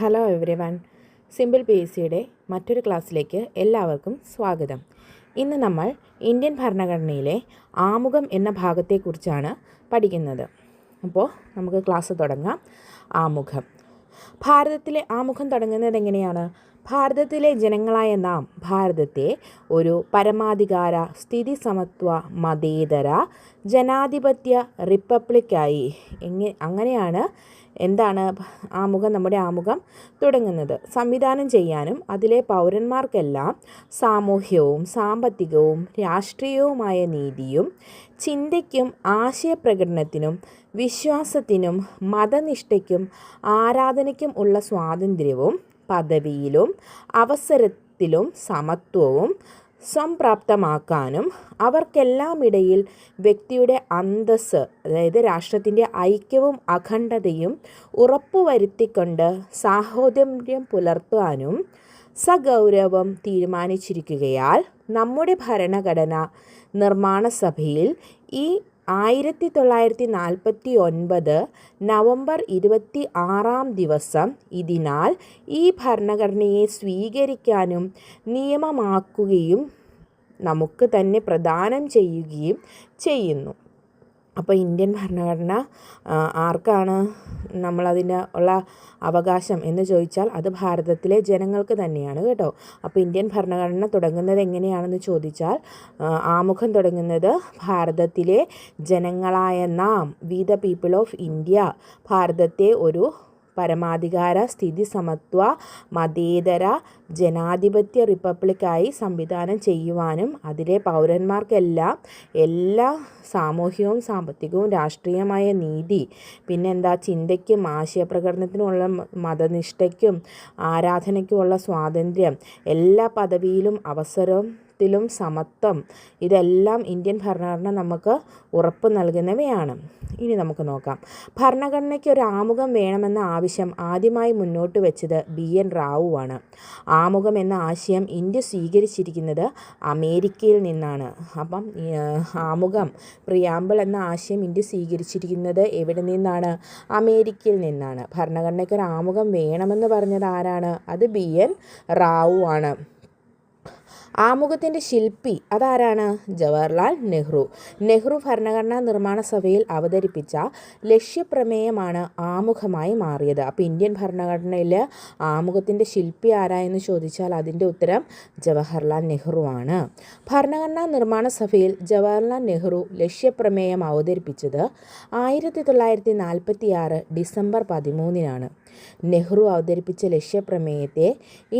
Hello everyone simple P S സിയുടെ മറ്റൊരു ക്ലാസ്സിലേക്ക് എല്ലാവർക്കും സ്വാഗതം. ഇന്ന് നമ്മൾ ഇന്ത്യൻ ഭരണഘടനയിലെ ആമുഖം എന്ന ഭാഗത്തെക്കുറിച്ചാണ് പഠിക്കുന്നത്. അപ്പോൾ നമുക്ക് ക്ലാസ് തുടങ്ങാം. ആമുഖം. ഭാരതത്തിലെ ആമുഖം തുടങ്ങുന്നത് എങ്ങനെയാണ്? ഭാരതത്തിലെ ജനങ്ങളായ നാം ഭാരതത്തെ ഒരു പരമാധികാര സ്ഥിതി സമത്വ മതേതര ജനാധിപത്യ റിപ്പബ്ലിക്കായി എങ്ങനെ അങ്ങനെയാണ് എന്താണ് ആമുഖം നമ്മുടെ ആമുഖം തുടങ്ങുന്നത്? സംവിധാനം ചെയ്യാനും അതിലെ പൗരന്മാർക്കെല്ലാം സാമൂഹ്യവും സാമ്പത്തികവും രാഷ്ട്രീയവുമായ നീതിയും ചിന്തയ്ക്കും ആശയപ്രകടനത്തിനും വിശ്വാസത്തിനും മതനിഷ്ഠയ്ക്കും ആരാധനയ്ക്കും ഉള്ള സ്വാതന്ത്ര്യവും പദവിയിലും അവസരത്തിലും സമത്വവും സംപ്രാപ്തമാക്കാനും അവർക്കെല്ലാമിടയിൽ വ്യക്തിയുടെ അന്തസ്സ് അതായത് രാഷ്ട്രത്തിന്റെ ഐക്യവും അഖണ്ഡതയും ഉറപ്പുവരുത്തിക്കൊണ്ട് സാഹോദര്യം പുലർത്താനും സഗൗരവം തീരുമാനിച്ചിരിക്കുകയാൽ നമ്മുടെ ഭരണഘടന നിർമ്മാണ സഭയിൽ ഈ ആയിരത്തി തൊള്ളായിരത്തി നാൽപ്പത്തി ഒൻപത് നവംബർ ഇരുപത്തി ആറാം ദിവസം ഇതിനാൽ ഈ ഭരണഘടനയെ സ്വീകരിക്കാനും നിയമമാക്കുകയും നമുക്ക് തന്നെ പ്രദാനം ചെയ്യുകയും ചെയ്യുന്നു. അപ്പോൾ ഇന്ത്യൻ ഭരണഘടന ആർക്കാണ് നമ്മളതിന് ഉള്ള അവകാശം എന്ന് ചോദിച്ചാൽ അത് ഭാരതത്തിലെ ജനങ്ങൾക്ക് തന്നെയാണ് കേട്ടോ. അപ്പോൾ ഇന്ത്യൻ ഭരണഘടന തുടങ്ങുന്നത് എങ്ങനെയാണെന്ന് ചോദിച്ചാൽ ആമുഖം തുടങ്ങുന്നത് ഭാരതത്തിലെ ജനങ്ങളായ നാം we the people of India ഭാരതത്തെ ഒരു പരമാധികാര സ്ഥിതി സമത്വ മതേതര ജനാധിപത്യ റിപ്പബ്ലിക്കായി സംവിധാനം ചെയ്യുവാനും അതിലെ പൗരന്മാർക്കെല്ലാം എല്ലാ സാമൂഹികവും സാമ്പത്തികവും രാഷ്ട്രീയമായ നീതി പിന്നെന്താ ചിന്തയ്ക്കും ആശയപ്രകടനത്തിനുമുള്ള മതനിഷ്ഠയ്ക്കും ആരാധനയ്ക്കുമുള്ള സ്വാതന്ത്ര്യം എല്ലാ പദവിയിലും അവസരവും ത്തിലും സമത്വം. ഇതെല്ലാം ഇന്ത്യൻ ഭരണഘടന നമുക്ക് ഉറപ്പ് നൽകുന്നവയാണ്. ഇനി നമുക്ക് നോക്കാം. ഭരണഘടനയ്ക്ക് ഒരു ആമുഖം വേണമെന്ന ആവശ്യം ആദ്യമായി മുന്നോട്ട് വെച്ചത് ബി. എൻ. റാവുവാണ് ആമുഖം എന്ന ആശയം ഇന്ത്യ സ്വീകരിച്ചിരിക്കുന്നത് അമേരിക്കയിൽ നിന്നാണ്. അപ്പം ആമുഖം പ്രിയാമ്പിൾ എന്ന ആശയം ഇന്ത്യ സ്വീകരിച്ചിരിക്കുന്നത് എവിടെ നിന്നാണ്? അമേരിക്കയിൽ നിന്നാണ്. ഭരണഘടനയ്ക്ക് ഒരു ആമുഖം വേണമെന്ന് പറഞ്ഞത് ആരാണ്? അത് ബി. എൻ. റാവു ആണ്. ആമുഖത്തിന്റെ ശില്പി അതാരാണ്? ജവഹർലാൽ നെഹ്റു. നെഹ്റു ഭരണഘടനാ നിർമ്മാണ സഭയിൽ അവതരിപ്പിച്ച ലക്ഷ്യപ്രമേയമാണ് ആമുഖമായി മാറിയത്. അപ്പോൾ ഇന്ത്യൻ ഭരണഘടനയിൽ ആമുഖത്തിന്റെ ശില്പി ആരായെന്ന് ചോദിച്ചാൽ അതിന്റെ ഉത്തരം ജവഹർലാൽ നെഹ്റു ആണ് ഭരണഘടനാ നിർമ്മാണ സഭയിൽ ജവഹർലാൽ നെഹ്റു ലക്ഷ്യപ്രമേയം അവതരിപ്പിച്ചത് ആയിരത്തി തൊള്ളായിരത്തി നാൽപ്പത്തി ആറ് ഡിസംബർ പതിമൂന്നിനാണ്. നെഹ്റു അവതരിപ്പിച്ച ലക്ഷ്യപ്രമേയത്തെ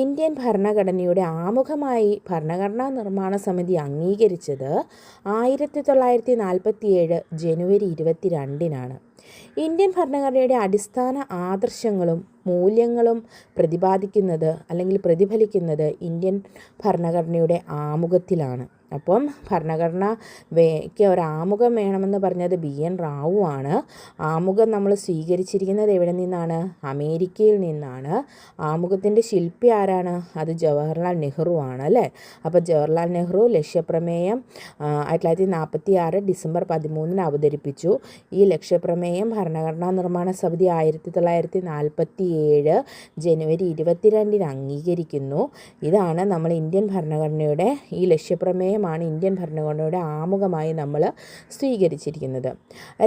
ഇന്ത്യൻ ഭരണഘടനയുടെ ആമുഖമായി ഭരണഘടനാ നിർമ്മാണ സമിതി അംഗീകരിച്ചത് ആയിരത്തി തൊള്ളായിരത്തി നാൽപ്പത്തിയേഴ് ജനുവരി ഇരുപത്തിരണ്ടിനാണ്. ഇന്ത്യൻ ഭരണഘടനയുടെ അടിസ്ഥാന ആദർശങ്ങളും മൂല്യങ്ങളും പ്രതിപാദിക്കുന്നത് അല്ലെങ്കിൽ പ്രതിഫലിക്കുന്നത് ഇന്ത്യൻ ഭരണഘടനയുടെ ആമുഖത്തിലാണ്. അപ്പം ഭരണഘടന വേക്ക് ഒരു ആമുഖം വേണമെന്ന് പറഞ്ഞത് ബി എൻ റാവു ആണ്. ആമുഖം നമ്മൾ സ്വീകരിച്ചിരിക്കുന്നത് എവിടെ നിന്നാണ്? അമേരിക്കയിൽ നിന്നാണ്. ആമുഖത്തിന്റെ ശില്പി ആരാണ്? അത് ജവഹർലാൽ നെഹ്റു ആണ് അല്ലേ? അപ്പോൾ ജവഹർലാൽ നെഹ്റു ലക്ഷ്യപ്രമേയം ആയിരത്തി തൊള്ളായിരത്തി നാൽപ്പത്തി ആറ് ഡിസംബർ പതിമൂന്നിന് അവതരിപ്പിച്ചു. ഈ ലക്ഷ്യപ്രമേയം ഭരണഘടനാ നിർമ്മാണ സമിതി ആയിരത്തി തൊള്ളായിരത്തി നാൽപ്പത്തി ഏഴ് ജനുവരി ഇരുപത്തിരണ്ടിന് അംഗീകരിക്കുന്നു. ഇതാണ് നമ്മൾ ഇന്ത്യൻ ഭരണഘടനയുടെ ഈ ലക്ഷ്യപ്രമേയം പ്രമേയമാണ് ഇന്ത്യൻ ഭരണഘടനയുടെ ആമുഖമായി നമ്മൾ സ്വീകരിച്ചിരിക്കുന്നത്.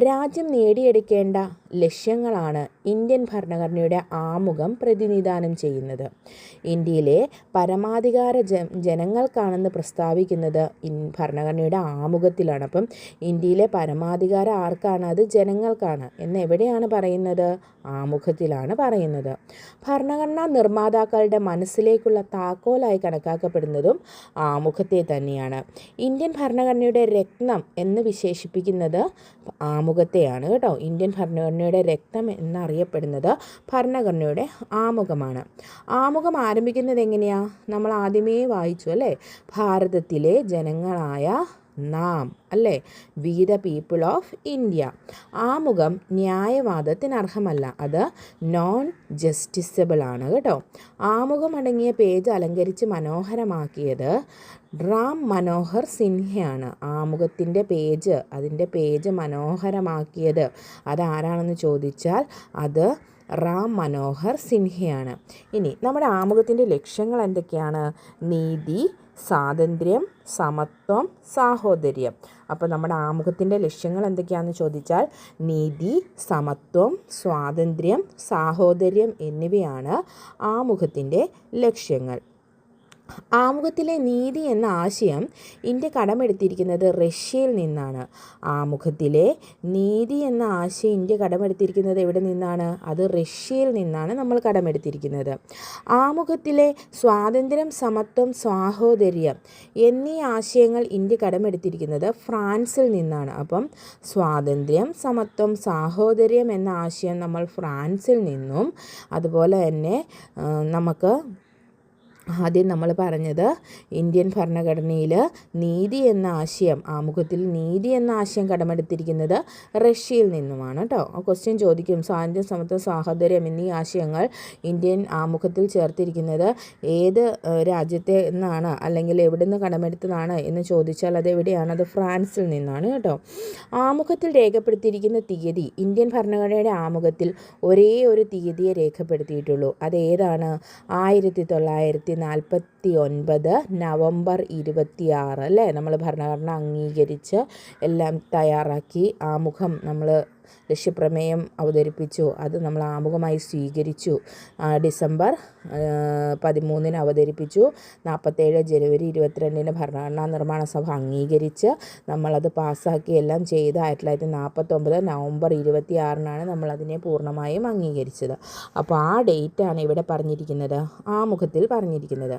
രാജ്യം നേടിയെടുക്കേണ്ട ലക്ഷ്യങ്ങളാണ് ഇന്ത്യൻ ഭരണഘടനയുടെ ആമുഖം പ്രതിനിധാനം ചെയ്യുന്നത്. ഇന്ത്യയിലെ പരമാധികാര ജ ജനങ്ങൾക്കാണെന്ന് പ്രസ്താവിക്കുന്നത് ഭരണഘടനയുടെ ആമുഖത്തിലാണ്. അപ്പം ഇന്ത്യയിലെ പരമാധികാരം ആർക്കാണ്? അത് ജനങ്ങൾക്കാണ്. എന്ന് എവിടെയാണ് പറയുന്നത്? ആമുഖത്തിലാണ് പറയുന്നത്. ഭരണഘടനാ നിർമ്മാതാക്കളുടെ മനസ്സിലേക്കുള്ള താക്കോലായി കണക്കാക്കപ്പെടുന്നതും ആമുഖത്തെ തന്നെയാണ്. ഇന്ത്യൻ ഭരണഘടനയുടെ രക്തം എന്ന് വിശേഷിപ്പിക്കുന്നത് ആമുഖത്തെയാണ് കേട്ടോ. ഇന്ത്യൻ ഭരണഘടനയുടെ രക്തം എന്നറിയപ്പെടുന്നത് ഭരണഘടനയുടെ ആമുഖമാണ്. ആമുഖം ആരംഭിക്കുന്നത് എങ്ങനെയാണ് നമ്മൾ ആദ്യമേ വായിച്ചു അല്ലേ? ഭാരതത്തിലെ ജനങ്ങളായ നാം അല്ലേ? We the people of India. ആമുഖം ന്യായവാദത്തിന് അർഹമല്ല അത് നോൺ ജസ്റ്റിസബിൾ ആണ് കേട്ടോ. ആമുഖം അടങ്ങിയ പേജ് അലങ്കരിച്ച് മനോഹരമാക്കിയത് റാം മനോഹർ സിൻഹയാണ്. ആമുഖത്തിന്റെ പേജ് അതിന്റെ പേജ് മനോഹരമാക്കിയത് അതാരാണെന്ന് ചോദിച്ചാൽ അത് റാം മനോഹർ സിൻഹയാണ്. ഇനി നമ്മുടെ ആമുഖത്തിന്റെ ലക്ഷ്യങ്ങൾ എന്തൊക്കെയാണ്? നീതി സ്വാതന്ത്ര്യം സമത്വം സാഹോദര്യം. അപ്പോൾ നമ്മുടെ ആമുഖത്തിന്റെ ലക്ഷ്യങ്ങൾ എന്തൊക്കെയാണെന്ന് ചോദിച്ചാൽ നീതി സമത്വം സ്വാതന്ത്ര്യം സാഹോദര്യം എന്നിവയാണ് ആമുഖത്തിന്റെ ലക്ഷ്യങ്ങൾ. ആമുഖത്തിലെ നീതി എന്ന ആശയം ഇന്ത്യ കടമെടുത്തിരിക്കുന്നത് റഷ്യയിൽ നിന്നാണ്. ആമുഖത്തിലെ നീതി എന്ന ആശയം ഇന്ത്യ കടമെടുത്തിരിക്കുന്നത് എവിടെ നിന്നാണ്? അത് റഷ്യയിൽ നിന്നാണ് നമ്മൾ കടമെടുത്തിരിക്കുന്നത്. ആമുഖത്തിലെ സ്വാതന്ത്ര്യം സമത്വം സാഹോദര്യം എന്നീ ആശയങ്ങൾ ഇന്ത്യ കടമെടുത്തിരിക്കുന്നത് ഫ്രാൻസിൽ നിന്നാണ്. അപ്പം സ്വാതന്ത്ര്യം സമത്വം സാഹോദര്യം എന്ന ആശയം നമ്മൾ ഫ്രാൻസിൽ നിന്നും അതുപോലെ തന്നെ നമുക്ക് ആദ്യം നമ്മൾ പറഞ്ഞത് ഇന്ത്യൻ ഭരണഘടനയിൽ നീതി എന്ന ആശയം ആമുഖത്തിൽ നീതി എന്ന ആശയം കടമെടുത്തിരിക്കുന്നത് റഷ്യയിൽ നിന്നുമാണ് കേട്ടോ ആ ക്വസ്റ്റ്യൻ ചോദിക്കും സ്വാതന്ത്ര്യം സമത്വം സാഹോദര്യം എന്നീ ആശയങ്ങൾ ഇന്ത്യൻ ആമുഖത്തിൽ ചേർത്തിരിക്കുന്നത് ഏത് രാജ്യത്തെ നിന്നാണ് അല്ലെങ്കിൽ എവിടെ നിന്ന് കടമെടുത്തതാണ് എന്ന് ചോദിച്ചാൽ അത് എവിടെയാണ് അത് ഫ്രാൻസിൽ നിന്നാണ് കേട്ടോ ആമുഖത്തിൽ രേഖപ്പെടുത്തിയിരിക്കുന്ന തീയതി ഇന്ത്യൻ ഭരണഘടനയുടെ ആമുഖത്തിൽ ഒരേ ഒരു തീയതിയെ രേഖപ്പെടുത്തിയിട്ടുള്ളൂ. അത് ഏതാണ്? ആയിരത്തി തൊള്ളായിരത്തി നാൽപ്പത്തി ഒൻപത് നവംബർ ഇരുപത്തി ആറ് അല്ലേ? നമ്മൾ ഭരണഘടന അംഗീകരിച്ച് എല്ലാം തയ്യാറാക്കി. ആമുഖം നമ്മൾ ലക്ഷ്യപ്രമേയം അവതരിപ്പിച്ചു. അത് നമ്മൾ ആമുഖമായി സ്വീകരിച്ചു. ഡിസംബർ പതിമൂന്നിന് അവതരിപ്പിച്ചു. നാൽപ്പത്തേഴ് ജനുവരി ഇരുപത്തിരണ്ടിന് ഭരണഘടനാ നിർമ്മാണ സഭ അംഗീകരിച്ച് നമ്മളത് പാസ്സാക്കി എല്ലാം ചെയ്ത് ആയിരത്തി തൊള്ളായിരത്തി നാൽപ്പത്തൊമ്പത് നവംബർ ഇരുപത്തി ആറിനാണ് നമ്മളതിനെ പൂർണമായും അംഗീകരിച്ചത്. അപ്പോൾ ആ ഡേറ്റാണ് ഇവിടെ പറഞ്ഞിരിക്കുന്നത്. ആമുഖത്തിൽ പറഞ്ഞിരിക്കുന്നത്.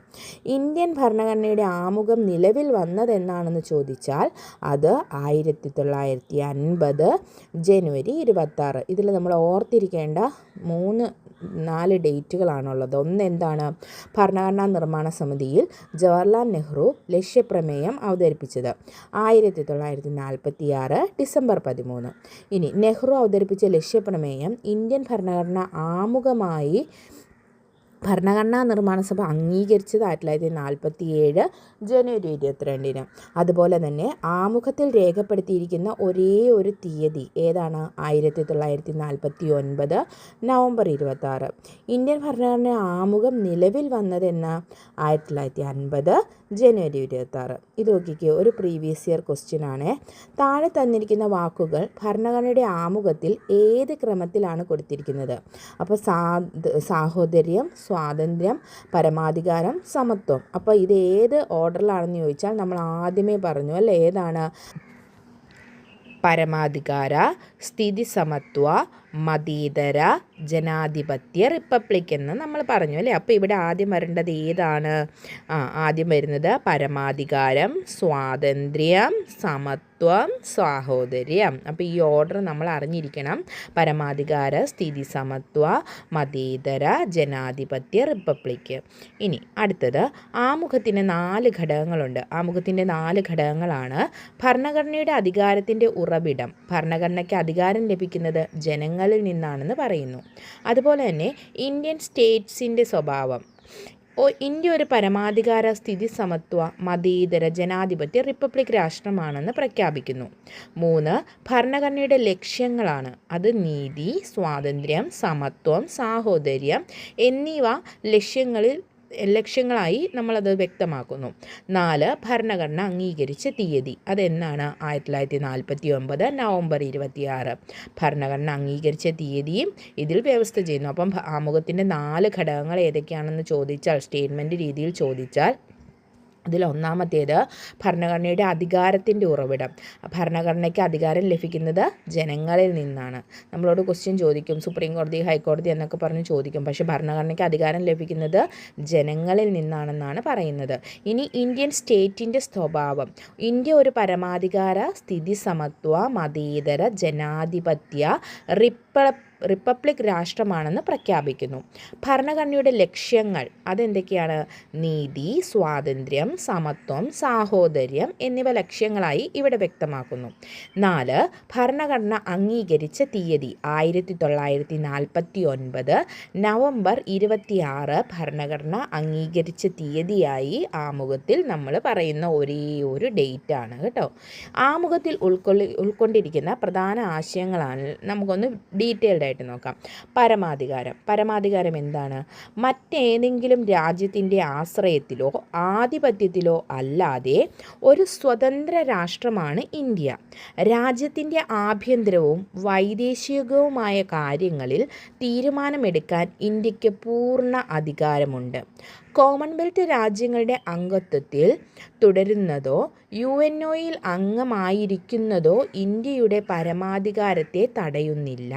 ഇന്ത്യൻ ഭരണഘടനയുടെ ആമുഖം നിലവിൽ വന്നതെന്നാണെന്ന് ചോദിച്ചാൽ അത് ആയിരത്തി തൊള്ളായിരത്തി അൻപത് ജനുവരി ഇരുപത്താറ്. ഇതിൽ നമ്മൾ ഓർത്തിരിക്കേണ്ട മൂന്ന് നാല് ഡേറ്റുകളാണുള്ളത്. ഒന്ന് എന്താണ്? ഭരണഘടനാ നിർമ്മാണ സമിതിയിൽ ജവഹർലാൽ നെഹ്റു ലക്ഷ്യപ്രമേയം അവതരിപ്പിച്ചത്. ആയിരത്തി തൊള്ളായിരത്തി നാൽപ്പത്തി ആറ് ഡിസംബർ പതിമൂന്ന്. ഇനി നെഹ്റു അവതരിപ്പിച്ച ലക്ഷ്യപ്രമേയം ഇന്ത്യൻ ഭരണഘടന ആമുഖമായി ഭരണഘടനാ നിർമ്മാണ സഭ അംഗീകരിച്ചത് ആയിരത്തി തൊള്ളായിരത്തി നാൽപ്പത്തി ഏഴ് ജനുവരി ഇരുപത്തിരണ്ടിന്. അതുപോലെ തന്നെ ആമുഖത്തിൽ രേഖപ്പെടുത്തിയിരിക്കുന്ന ഒരേ ഒരു തീയതി ഏതാണ്? ആയിരത്തി തൊള്ളായിരത്തി നാൽപ്പത്തി ഒൻപത് നവംബർ ഇരുപത്തി ആറ് ഇന്ത്യൻ ഭരണഘടന ആമുഖം നിലവിൽ വന്നതെന്ന് ആയിരത്തി തൊള്ളായിരത്തി അൻപത് ജനുവരി ഇരുപത്തി ആറ് ഇത് നോക്കിക്കേ ഒരു പ്രീവിയസ് ഇയർ ക്വസ്റ്റ്യൻ ആണ്. താഴെ തന്നിരിക്കുന്ന വാക്കുകൾ ഭരണഘടനയുടെ ആമുഖത്തിൽ ഏത് ക്രമത്തിലാണ് കൊടുത്തിരിക്കുന്നത്? അപ്പോൾ സാ സാഹോദര്യം സ്വാതന്ത്ര്യം പരമാധികാരം സമത്വം. അപ്പോൾ ഇത് ഏത് ഓർഡറിലാണെന്ന് ചോദിച്ചാൽ നമ്മൾ ആദ്യമേ പറഞ്ഞു അല്ലേ? ഏതാണ്? പരമാധികാര സ്ഥിതി സമത്വ മതീതര ജനാധിപത്യ റിപ്പബ്ലിക് എന്ന് നമ്മൾ പറഞ്ഞു അല്ലേ? അപ്പോൾ ഇവിടെ ആദ്യം വരേണ്ടത് ഏതാണ്? ആ ആദ്യം വരുന്നത് പരമാധികാരം സ്വാതന്ത്ര്യം സമത്വം സാഹോദര്യം. അപ്പോൾ ഈ ഓർഡർ നമ്മൾ അറിഞ്ഞിരിക്കണം. പരമാധികാര സ്ഥിതി സമത്വ മതേതര ജനാധിപത്യ റിപ്പബ്ലിക്. ഇനി അടുത്തത് ആമുഖത്തിന് നാല് ഘടകങ്ങളുണ്ട്. ആമുഖത്തിന്റെ നാല് ഘടകങ്ങളാണ് ഭരണഘടനയുടെ അധികാരത്തിന്റെ ഉറവിടം. ഭരണഘടനയ്ക്ക് അധികാരം ലഭിക്കുന്നത് ജനങ്ങളിൽ നിന്നാണെന്ന് പറയുന്നു. അതുപോലെ തന്നെ ഇന്ത്യൻ സ്റ്റേറ്റ്സിന്റെ സ്വഭാവം. ഇന്ത്യ ഒരു പരമാധികാര സ്ഥിതി സമത്വ മതേതര ജനാധിപത്യ റിപ്പബ്ലിക് രാഷ്ട്രമാണെന്ന് പ്രഖ്യാപിക്കുന്നു. മൂന്ന് ഭരണഘടനയുടെ ലക്ഷ്യങ്ങളാണ്. അത് നീതി സ്വാതന്ത്ര്യം സമത്വം സാഹോദര്യം എന്നിവ ലക്ഷ്യങ്ങളിൽ ലക്ഷ്യങ്ങളായി നമ്മളത് വ്യക്തമാക്കുന്നു. നാല് ഭരണഘടന അംഗീകരിച്ച തീയതി. അതെന്നാണ് ആയിരത്തി തൊള്ളായിരത്തി നാൽപ്പത്തി ഒമ്പത് നവംബർ ഇരുപത്തിയാറ്. ഭരണഘടന അംഗീകരിച്ച തീയതിയും ഇതിൽ വ്യവസ്ഥ ചെയ്യുന്നു. അപ്പം ആമുഖത്തിന്റെ നാല് ഘടകങ്ങൾ ഏതൊക്കെയാണെന്ന് ചോദിച്ചാൽ സ്റ്റേറ്റ്മെന്റ് രീതിയിൽ ചോദിച്ചാൽ അതിൽ ഒന്നാമത്തേത് ഭരണഘടനയുടെ അധികാരത്തിന്റെ ഉറവിടം. ഭരണഘടനയ്ക്ക് അധികാരം ലഭിക്കുന്നത് ജനങ്ങളിൽ നിന്നാണ്. നമ്മളോട് ക്വസ്റ്റ്യൻ ചോദിക്കും സുപ്രീം കോടതി ഹൈക്കോടതി എന്നൊക്കെ പറഞ്ഞ് ചോദിക്കും. പക്ഷേ ഭരണഘടനയ്ക്ക് അധികാരം ലഭിക്കുന്നത് ജനങ്ങളിൽ നിന്നാണെന്നാണ് പറയുന്നത്. ഇനി ഇന്ത്യൻ സ്റ്റേറ്റിന്റെ സ്വഭാവം. ഇന്ത്യ ഒരു പരമാധികാര സ്ഥിതി സമത്വ മതേതര ജനാധിപത്യ റിപ്പ റിപ്പബ്ലിക് രാഷ്ട്രമാണെന്ന് പ്രഖ്യാപിക്കുന്നു. ഭരണഘടനയുടെ ലക്ഷ്യങ്ങൾ അതെന്തൊക്കെയാണ്? നീതി സ്വാതന്ത്ര്യം സമത്വം സാഹോദര്യം എന്നിവ ലക്ഷ്യങ്ങളായി ഇവിടെ വ്യക്തമാക്കുന്നു. നാല് ഭരണഘടന അംഗീകരിച്ച തീയതി ആയിരത്തി തൊള്ളായിരത്തി നാൽപ്പത്തി ഒൻപത് നവംബർ ഇരുപത്തിയാറ് ഭരണഘടന അംഗീകരിച്ച തീയതിയായി ആമുഖത്തിൽ നമ്മൾ പറയുന്ന ഒരേ ഒരു ഡേറ്റ് ആണ് കേട്ടോ. ആമുഖത്തിൽ ഉൾക്കൊള്ളി ഉൾക്കൊണ്ടിരിക്കുന്ന പ്രധാന ആശയങ്ങളാണ്. നമുക്കൊന്ന് ഡീറ്റെയിൽഡ് ആയിട്ട് നോക്കാം. പരമാധികാരം. പരമാധികാരം എന്താണ്? മറ്റേതെങ്കിലും രാജ്യത്തിന്റെ ആശ്രയത്തിലോ ആധിപത്യത്തിലോ അല്ലാതെ ഒരു സ്വതന്ത്ര രാഷ്ട്രമാണ് ഇന്ത്യ. രാജ്യത്തിന്റെ ആഭ്യന്തരവും വൈദേശികവുമായ കാര്യങ്ങളിൽ തീരുമാനമെടുക്കാൻ ഇന്ത്യയ്ക്ക് പൂർണ അധികാരമുണ്ട്. കോമൺവെൽത്ത് രാജ്യങ്ങളുടെ അംഗത്വത്തിൽ തുടരുന്നതോ യു എൻ ഒയിൽ അംഗമായിരിക്കുന്നതോ ഇന്ത്യയുടെ പരമാധികാരത്തെ തടയുന്നില്ല.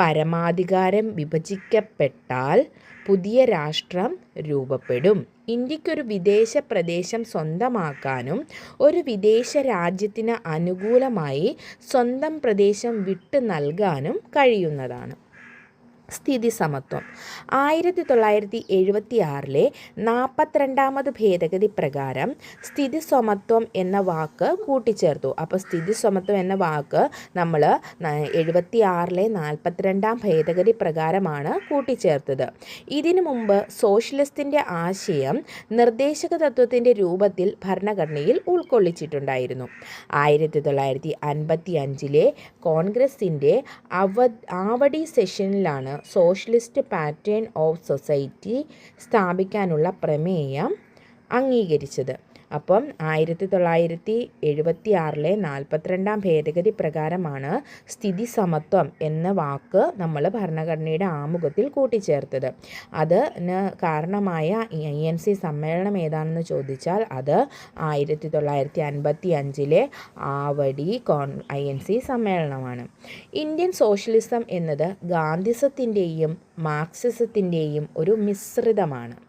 പരമാധികാരം വിഭജിക്കപ്പെട്ടാൽ പുതിയ രാഷ്ട്രം രൂപപ്പെടും. ഇന്ത്യക്കൊരു വിദേശ പ്രദേശം സ്വന്തമാക്കാനും ഒരു വിദേശ രാജ്യത്തിന് അനുകൂലമായി സ്വന്തം പ്രദേശം വിട്ടു നൽകാനും കഴിയുന്നതാണ്. സ്ഥിതി സമത്വം ആയിരത്തി തൊള്ളായിരത്തി എഴുപത്തി ആറിലെ നാൽപ്പത്തിരണ്ടാമത് ഭേദഗതി പ്രകാരം സ്ഥിതി സമത്വം എന്ന വാക്ക് കൂട്ടിച്ചേർത്തു. അപ്പോൾ സ്ഥിതി സമത്വം എന്ന വാക്ക് നമ്മൾ എഴുപത്തി ആറിലെ നാൽപ്പത്തിരണ്ടാം ഭേദഗതി പ്രകാരമാണ് കൂട്ടിച്ചേർത്തത്. ഇതിനു മുമ്പ് സോഷ്യലിസ്റ്റിന്റെ ആശയം നിർദ്ദേശക തത്വത്തിന്റെ രൂപത്തിൽ ഭരണഘടനയിൽ ഉൾക്കൊള്ളിച്ചിട്ടുണ്ടായിരുന്നു. ആയിരത്തി തൊള്ളായിരത്തി അൻപത്തി അഞ്ചിലെ കോൺഗ്രസിന്റെ അവ ആവടി സെഷനിലാണ് സോഷ്യലിസ്റ്റ് പാറ്റേൺ ഓഫ് സൊസൈറ്റി സ്ഥാപിക്കാനുള്ള പ്രമേയം അംഗീകരിച്ചത്. അപ്പം ആയിരത്തി തൊള്ളായിരത്തി എഴുപത്തി ആറിലെ നാൽപ്പത്തിരണ്ടാം ഭേദഗതി പ്രകാരമാണ് സ്ഥിതി സമത്വം എന്ന വാക്ക് നമ്മൾ ഭരണഘടനയുടെ ആമുഖത്തിൽ കൂട്ടിച്ചേർത്തത്. അതിന് കാരണമായ ഐ എൻ സി സമ്മേളനം ഏതാണെന്ന് ചോദിച്ചാൽ അത് ആയിരത്തി തൊള്ളായിരത്തി അൻപത്തി അഞ്ചിലെ ആവടി കോൺ ഐ എൻ സി സമ്മേളനമാണ്. ഇന്ത്യൻ സോഷ്യലിസം എന്നത് ഗാന്ധിസത്തിന്റെയും മാർക്സിസത്തിന്റെയും ഒരു മിശ്രിതമാണ്.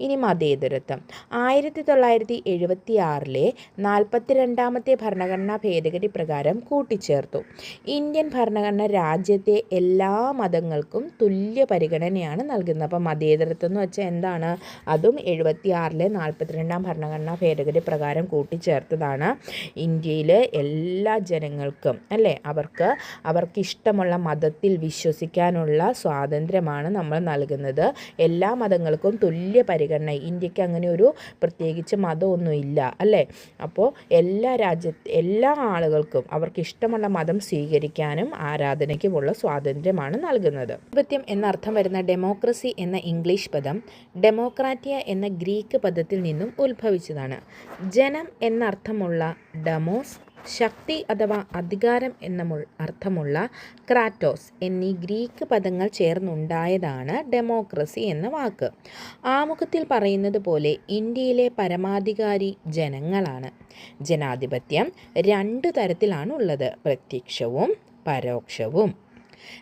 ഇനി മതേതരത്വം. ആയിരത്തി തൊള്ളായിരത്തി എഴുപത്തി ആറിലെ നാൽപ്പത്തി രണ്ടാമത്തെ ഭരണഘടനാ ഭേദഗതി പ്രകാരം കൂട്ടിച്ചേർത്തു. ഇന്ത്യൻ ഭരണഘടന രാജ്യത്തെ എല്ലാ മതങ്ങൾക്കും തുല്യ പരിഗണനയാണ് നൽകുന്നത്. അപ്പം മതേതരത്വം എന്ന് വെച്ചാൽ എന്താണ്? അതും എഴുപത്തി ആറിലെ നാൽപ്പത്തിരണ്ടാം ഭരണഘടനാ ഭേദഗതി പ്രകാരം കൂട്ടിച്ചേർത്തതാണ് ഇന്ത്യയിലെ എല്ലാ ജനങ്ങൾക്കും. അല്ലേ? അവർക്ക് അവർക്കിഷ്ടമുള്ള മതത്തിൽ വിശ്വസിക്കാനുള്ള സ്വാതന്ത്ര്യമാണ് നമ്മൾ നൽകുന്നത്. എല്ലാ മതങ്ങൾക്കും തുല്യ പരിഗണന. ഇന്ത്യയ്ക്ക് അങ്ങനെ ഒരു പ്രത്യേകിച്ച് മതമൊന്നുമില്ല അല്ലേ? അപ്പോൾ എല്ലാ രാജ്യ എല്ലാ ആളുകൾക്കും അവർക്ക് ഇഷ്ടമുള്ള മതം സ്വീകരിക്കാനും ആരാധനയ്ക്കുമുള്ള സ്വാതന്ത്ര്യമാണ് നൽകുന്നത്. ആധിപത്യം എന്നർത്ഥം വരുന്ന ഡെമോക്രസി എന്ന ഇംഗ്ലീഷ് പദം ഡെമോക്രാറ്റിയ എന്ന ഗ്രീക്ക് പദത്തിൽ നിന്നും ഉത്ഭവിച്ചതാണ്. ജനം എന്നർത്ഥമുള്ള ഡമോസ് ശക്തി അഥവാ അധികാരം എന്ന അർത്ഥമുള്ള ക്രാറ്റോസ് എന്നീ ഗ്രീക്ക് പദങ്ങൾ ചേർന്നുണ്ടായതാണ് ഡെമോക്രസി എന്ന വാക്ക്. ആമുഖത്തിൽ പറയുന്നത് പോലെ ഇന്ത്യയിലെ പരമാധികാരി ജനങ്ങളാണ്. ജനാധിപത്യം രണ്ട് തരത്തിലാണുള്ളത്. പ്രത്യക്ഷവും പരോക്ഷവും.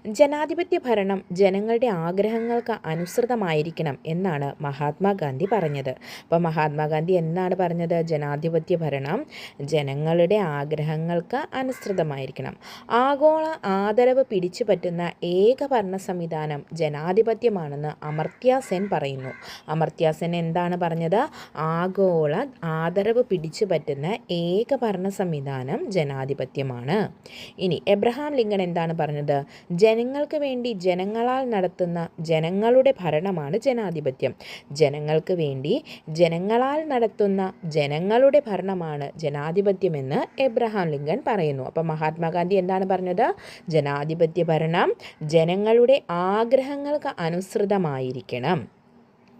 ജനാധിപത്യ ഭരണം ജനങ്ങളുടെ ആഗ്രഹങ്ങൾക്ക് അനുസൃതമായിരിക്കണം എന്നാണ് മഹാത്മാഗാന്ധി പറഞ്ഞത്. അപ്പോൾ മഹാത്മാഗാന്ധി എന്നാണ് പറഞ്ഞത്? ജനാധിപത്യ ഭരണം ജനങ്ങളുടെ ആഗ്രഹങ്ങൾക്ക് അനുസൃതമായിരിക്കണം. ആഗോള ആദരവ് പിടിച്ചു പറ്റുന്ന ഏക ഭരണ സംവിധാനം ജനാധിപത്യമാണെന്ന് അമർത്യ സെൻ പറയുന്നു. അമർത്യ സെൻ എന്താണ് പറഞ്ഞത്? ആഗോള ആദരവ് പിടിച്ചു പറ്റുന്ന ഏക ഭരണ സംവിധാനം ജനാധിപത്യമാണ്. ഇനി എബ്രഹാം ലിങ്കൺ എന്താണ് പറഞ്ഞത്? ജനങ്ങൾക്ക് വേണ്ടി ജനങ്ങളാൽ നടത്തുന്ന ജനങ്ങളുടെ ഭരണമാണ് ജനാധിപത്യം. ജനങ്ങൾക്ക് വേണ്ടി ജനങ്ങളാൽ നടത്തുന്ന ജനങ്ങളുടെ ഭരണമാണ് ജനാധിപത്യമെന്ന് എബ്രഹാം ലിങ്കൺ പറയുന്നു. അപ്പം മഹാത്മാഗാന്ധി എന്താണ് പറഞ്ഞത്? ജനാധിപത്യ ഭരണം ജനങ്ങളുടെ ആഗ്രഹങ്ങൾക്ക് അനുസൃതമായിരിക്കണം.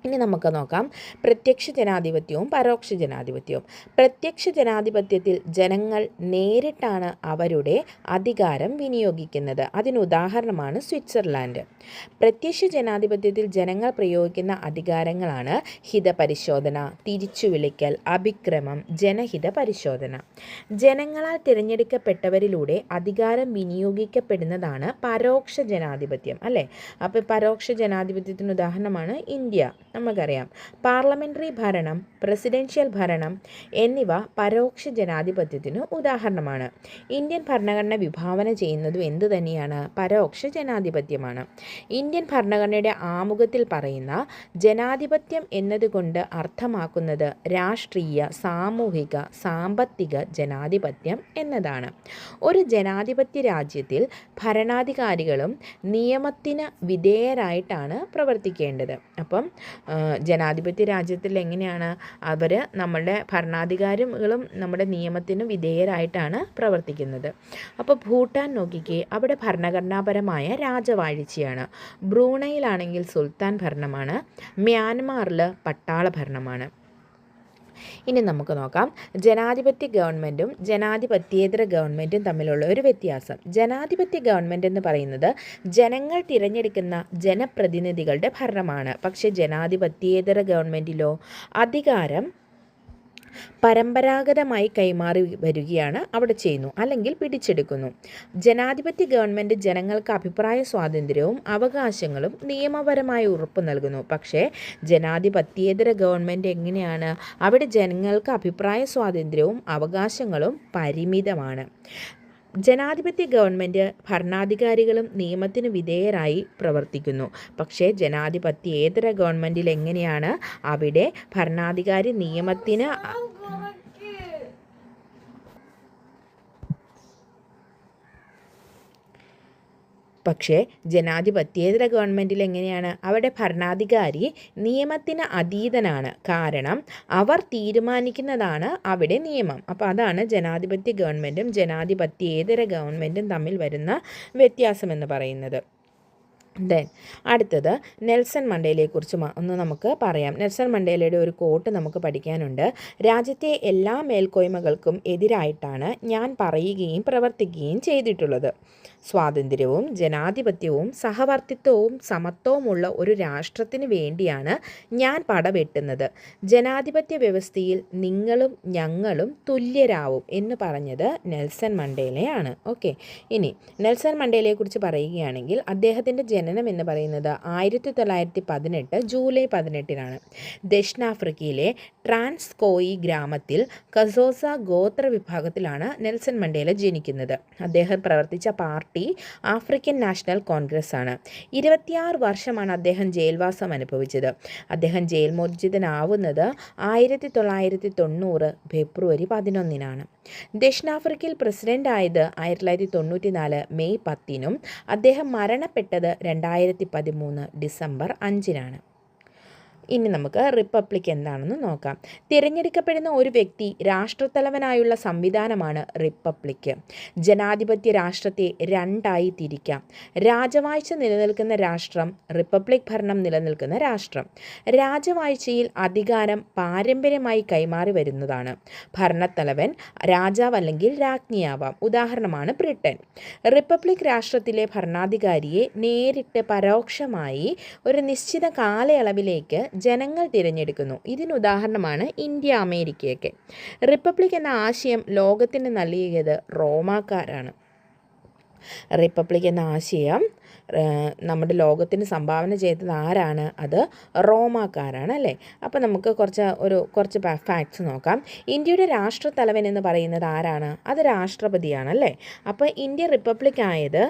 ഇനി നമുക്ക് നോക്കാം. പ്രത്യക്ഷ ജനാധിപത്യവും പരോക്ഷ ജനാധിപത്യവും. പ്രത്യക്ഷ ജനാധിപത്യത്തിൽ ജനങ്ങൾ നേരിട്ടാണ് അവരുടെ അധികാരം വിനിയോഗിക്കുന്നത്. അതിന് ഉദാഹരണമാണ് സ്വിറ്റ്സർലാൻഡ്. പ്രത്യക്ഷ ജനാധിപത്യത്തിൽ ജനങ്ങൾ പ്രയോഗിക്കുന്ന അധികാരങ്ങളാണ് ഹിതപരിശോധന തിരിച്ചുവിളിക്കൽ അഭിക്രമം ജനഹിത പരിശോധന ജനങ്ങളാൽ തിരഞ്ഞെടുക്കപ്പെട്ടവരിലൂടെ അധികാരം വിനിയോഗിക്കപ്പെടുന്നതാണ് പരോക്ഷ ജനാധിപത്യം അല്ലേ? അപ്പോൾ പരോക്ഷ ജനാധിപത്യത്തിന് ഉദാഹരണമാണ് ഇന്ത്യ. നമുക്കറിയാം. പാർലമെന്ററി ഭരണം പ്രസിഡൻഷ്യൽ ഭരണം എന്നിവ പരോക്ഷ ജനാധിപത്യത്തിന് ഉദാഹരണമാണ്. ഇന്ത്യൻ ഭരണഘടന വിഭാവന ചെയ്യുന്നതും എന്തു തന്നെയാണ് പരോക്ഷ ജനാധിപത്യമാണ്. ഇന്ത്യൻ ഭരണഘടനയുടെ ആമുഖത്തിൽ പറയുന്ന ജനാധിപത്യം എന്നതുകൊണ്ട് അർത്ഥമാക്കുന്നത് രാഷ്ട്രീയ സാമൂഹിക സാമ്പത്തിക ജനാധിപത്യം എന്നതാണ്. ഒരു ജനാധിപത്യ രാജ്യത്തിൽ ഭരണാധികാരികളും നിയമത്തിന് വിധേയരായിട്ടാണ് പ്രവർത്തിക്കേണ്ടത്. അപ്പം ജനാധിപത്യ രാജ്യത്തിൽ എങ്ങനെയാണ് അവർ നമ്മളുടെ ഭരണാധികാരികളും നമ്മുടെ നിയമത്തിന് വിധേയരായിട്ടാണ് പ്രവർത്തിക്കുന്നത്. അപ്പോൾ ഭൂട്ടാൻ നോക്കിക്കേ അവിടെ ഭരണഘടനാപരമായ രാജവാഴ്ചയാണ്. ബ്രൂണയിലാണെങ്കിൽ സുൽത്താൻ ഭരണമാണ് മ്യാൻമാറിൽ പട്ടാള ഭരണമാണ്. ഇനി നമുക്ക് നോക്കാം. ജനാധിപത്യ ഗവൺമെന്റും ജനാധിപത്യേതര ഗവൺമെന്റും തമ്മിലുള്ള ഒരു വ്യത്യാസം. ജനാധിപത്യ ഗവൺമെന്റ് എന്ന് പറയുന്നത് ജനങ്ങൾ തിരഞ്ഞെടുക്കുന്ന ജനപ്രതിനിധികളുടെ ഭരണമാണ്. പക്ഷേ ജനാധിപത്യേതര ഗവൺമെന്റിലോ അധികാരം പരമ്പരാഗതമായി കൈമാറി വരികയാണ് അവിടെ ചെയ്യുന്നു അല്ലെങ്കിൽ പിടിച്ചെടുക്കുന്നു. ജനാധിപത്യ ഗവൺമെന്റ് ജനങ്ങൾക്ക് അഭിപ്രായ സ്വാതന്ത്ര്യവും അവകാശങ്ങളും നിയമപരമായി ഉറപ്പ് നൽകുന്നു. പക്ഷേ ജനാധിപത്യേതര ഗവൺമെന്റ് എങ്ങനെയാണ്? അവിടെ ജനങ്ങൾക്ക് അഭിപ്രായ സ്വാതന്ത്ര്യവും അവകാശങ്ങളും പരിമിതമാണ്. ജനാധിപത്യ ഗവൺമെന്റ് ഭരണാധികാരികളും നിയമത്തിന് വിധേയരായി പ്രവർത്തിക്കുന്നു. പക്ഷേ ജനാധിപത്യേതര ഗവൺമെന്റിൽ എങ്ങനെയാണ് അവിടെ ഭരണാധികാരി നിയമത്തിന് പക്ഷേ ജനാധിപത്യേതര ഗവൺമെന്റിൽ എങ്ങനെയാണ്? അവിടെ ഭരണാധികാരി നിയമത്തിന് അതീതനാണ്. കാരണം അവർ തീരുമാനിക്കുന്നതാണ് അവിടെ നിയമം. അപ്പോൾ അതാണ് ജനാധിപത്യ ഗവൺമെന്റും ജനാധിപത്യേതര ഗവൺമെന്റും തമ്മിൽ വരുന്ന വ്യത്യാസമെന്ന് പറയുന്നത്. ദെൻ അടുത്തത് നെൽസൺ മണ്ടേലയെക്കുറിച്ച് ഒന്ന് നമുക്ക് പറയാം. നെൽസൺ മണ്ടേലയുടെ ഒരു കോട്ട് നമുക്ക് പഠിക്കാനുണ്ട്. രാജ്യത്തെ എല്ലാ മേൽക്കോയ്മകൾക്കും എതിരായിട്ടാണ് ഞാൻ പറയുകയും പ്രവർത്തിക്കുകയും ചെയ്തിട്ടുള്ളത്. സ്വാതന്ത്ര്യവും ജനാധിപത്യവും സഹവർത്തിത്വവും സമത്വവുമുള്ള ഒരു രാഷ്ട്രത്തിന് വേണ്ടിയാണ് ഞാൻ പടവെട്ടുന്നത്. ജനാധിപത്യ വ്യവസ്ഥയിൽ നിങ്ങളും ഞങ്ങളും തുല്യരാവും എന്ന് പറഞ്ഞത് നെൽസൺ മണ്ടേലയാണ്. ഓക്കെ. ഇനി നെൽസൺ മണ്ടേലയെക്കുറിച്ച് പറയുകയാണെങ്കിൽ അദ്ദേഹത്തിന്റെ ജനനം എന്ന് പറയുന്നത് ആയിരത്തി തൊള്ളായിരത്തി പതിനെട്ട് ജൂലൈ പതിനെട്ടിനാണ്. ദക്ഷിണാഫ്രിക്കയിലെ ട്രാൻസ്കോയി ഗ്രാമത്തിൽ കസോസ ഗോത്ര വിഭാഗത്തിലാണ് നെൽസൺ മണ്ടേല ജനിക്കുന്നത്. അദ്ദേഹം പ്രവർത്തിച്ച പാർട്ടി ആഫ്രിക്കൻ നാഷണൽ കോൺഗ്രസ് ആണ്. ഇരുപത്തിയാറ് വർഷമാണ് അദ്ദേഹം ജയിൽവാസം അനുഭവിച്ചത്. അദ്ദേഹം ജയിൽ മോചിതനാവുന്നത് ആയിരത്തി തൊള്ളായിരത്തി തൊണ്ണൂറ് ഫെബ്രുവരി പതിനൊന്നിനാണ്. ദക്ഷിണാഫ്രിക്കയിൽ പ്രസിഡന്റ് ആയത് ആയിരത്തി തൊള്ളായിരത്തി തൊണ്ണൂറ്റിനാല് മെയ് പത്തിനും അദ്ദേഹം മരണപ്പെട്ടത് രണ്ടായിരത്തി പതിമൂന്ന് ഡിസംബർ അഞ്ചിനാണ്. ഇനി നമുക്ക് റിപ്പബ്ലിക് എന്താണെന്ന് നോക്കാം. തിരഞ്ഞെടുക്കപ്പെടുന്ന ഒരു വ്യക്തി രാഷ്ട്രത്തലവനായുള്ള സംവിധാനമാണ് റിപ്പബ്ലിക്. ജനാധിപത്യ രാഷ്ട്രത്തെ രണ്ടായി തിരിക്കാം. രാജവാഴ്ച നിലനിൽക്കുന്ന രാഷ്ട്രം റിപ്പബ്ലിക് ഭരണം നിലനിൽക്കുന്ന രാഷ്ട്രം. രാജവാഴ്ചയിൽ അധികാരം പാരമ്പര്യമായി കൈമാറി വരുന്നതാണ്. ഭരണത്തലവൻ രാജാവ് അല്ലെങ്കിൽ രാജ്ഞിയാവാം. ഉദാഹരണമാണ് ബ്രിട്ടൻ. റിപ്പബ്ലിക് രാഷ്ട്രത്തിലെ ഭരണാധികാരിയെ നേരിട്ട് പരോക്ഷമായി ഒരു നിശ്ചിത കാലയളവിലേക്ക് ജനങ്ങൾ തിരഞ്ഞെടുക്കുന്നു. ഇതിനുദാഹരണമാണ് ഇന്ത്യ അമേരിക്കയൊക്കെ. റിപ്പബ്ലിക് എന്ന ആശയം ലോകത്തിന് നൽകിയത് റോമാക്കാരാണ്. റിപ്പബ്ലിക് എന്ന ആശയം നമ്മുടെ ലോകത്തിന് സംഭാവന ചെയ്തത് ആരാണ്? അത് റോമാക്കാരാണ് അല്ലേ? അപ്പോൾ നമുക്ക് കുറച്ച് ഒരു കുറച്ച് ഫാക്ട്സ് നോക്കാം. ഇന്ത്യയുടെ രാഷ്ട്രത്തലവൻ എന്ന് പറയുന്നത് ആരാണ്? അത് രാഷ്ട്രപതിയാണ് അല്ലേ? അപ്പോൾ ഇന്ത്യ റിപ്പബ്ലിക് ആയത്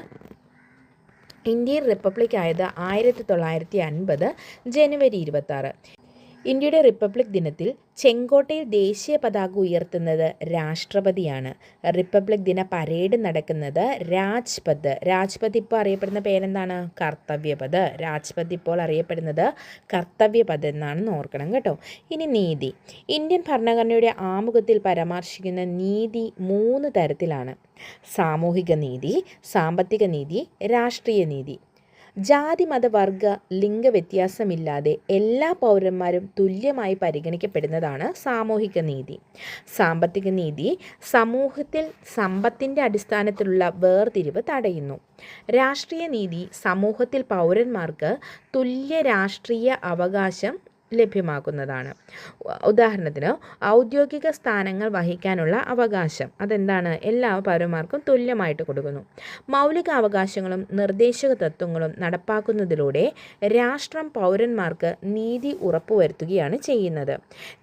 ഇന്ത്യൻ റിപ്പബ്ലിക് ആയത് ആയിരത്തി തൊള്ളായിരത്തി അൻപത് ജനുവരി ഇരുപത്താറ്. ഇന്ത്യയുടെ റിപ്പബ്ലിക് ദിനത്തിൽ ചെങ്കോട്ടയിൽ ദേശീയ പതാക ഉയർത്തുന്നത് രാഷ്ട്രപതിയാണ്. റിപ്പബ്ലിക് ദിന പരേഡ് നടക്കുന്നത് രാജ്പഥ് രാജ്പഥ് ഇപ്പോൾ അറിയപ്പെടുന്ന പേരെന്താണ്? കർത്തവ്യപഥ് രാജ്പഥ് ഇപ്പോൾ അറിയപ്പെടുന്നത് കർത്തവ്യപഥ് എന്നാണ് ഓർക്കണം കേട്ടോ. ഇനി നീതി. ഇന്ത്യൻ ഭരണഘടനയുടെ ആമുഖത്തിൽ പരാമർശിക്കുന്ന നീതി മൂന്ന് തരത്തിലാണ്. സാമൂഹിക നീതി സാമ്പത്തിക നീതി രാഷ്ട്രീയ നീതി. ജാതി മത വർഗ ലിംഗ വ്യത്യാസമില്ലാതെ എല്ലാ പൗരന്മാരും തുല്യമായി പരിഗണിക്കപ്പെടുന്നതാണ് സാമൂഹിക നീതി. സാമ്പത്തിക നീതി സമൂഹത്തിൽ സമ്പത്തിന്റെ അടിസ്ഥാനത്തിലുള്ള വേർതിരിവ് തടയുന്നു. രാഷ്ട്രീയ നീതി സമൂഹത്തിൽ പൗരന്മാർക്ക് തുല്യ രാഷ്ട്രീയ അവകാശം ലഭ്യമാക്കുന്നതാണ്. ഉദാഹരണത്തിന് ഔദ്യോഗിക സ്ഥാനങ്ങൾ വഹിക്കാനുള്ള അവകാശം അതെന്താണ്? എല്ലാ പൗരന്മാർക്കും തുല്യമായിട്ട് കൊടുക്കുന്നു. മൗലിക അവകാശങ്ങളും നിർദ്ദേശക തത്വങ്ങളും നടപ്പാക്കുന്നതിലൂടെ രാഷ്ട്രം പൗരന്മാർക്ക് നീതി ഉറപ്പുവരുത്തുകയാണ് ചെയ്യുന്നത്.